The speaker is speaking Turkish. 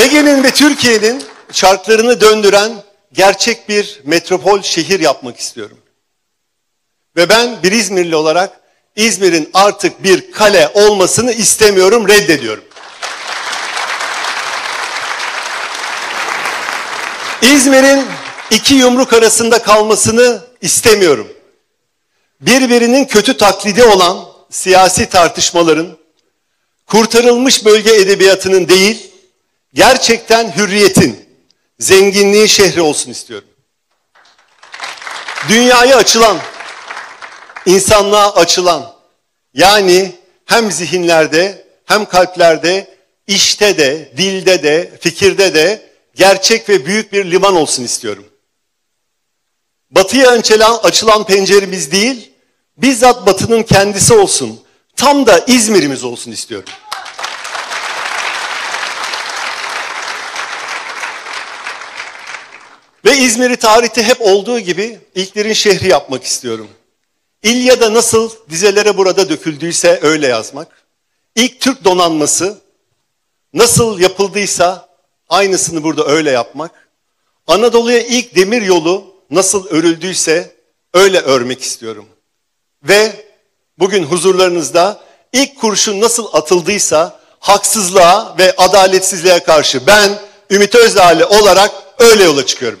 Ege'nin ve Türkiye'nin çarklarını döndüren gerçek bir metropol şehir yapmak istiyorum. Ve ben bir İzmirli olarak İzmir'in artık bir kale olmasını istemiyorum, reddediyorum. İzmir'in iki yumruk arasında kalmasını istemiyorum. Birbirinin kötü taklidi olan siyasi tartışmaların, kurtarılmış bölge edebiyatının değil, gerçekten hürriyetin, zenginliğin şehri olsun istiyorum. Dünyaya açılan, insanlığa açılan, yani hem zihinlerde hem kalplerde, işte de, dilde de, fikirde de gerçek ve büyük bir liman olsun istiyorum. Batıya açılan, açılan penceremiz değil, bizzat batının kendisi olsun. Tam da İzmir'imiz olsun istiyorum. Ve İzmir'i tarihte hep olduğu gibi ilklerin şehri yapmak istiyorum. İlyada nasıl dizelere burada döküldüyse öyle yazmak. İlk Türk donanması nasıl yapıldıysa aynısını burada öyle yapmak. Anadolu'ya ilk demir yolu nasıl örüldüyse öyle örmek istiyorum. Ve bugün huzurlarınızda ilk kurşun nasıl atıldıysa haksızlığa ve adaletsizliğe karşı ben Ümit Özdağlı olarak öyle yola çıkıyorum.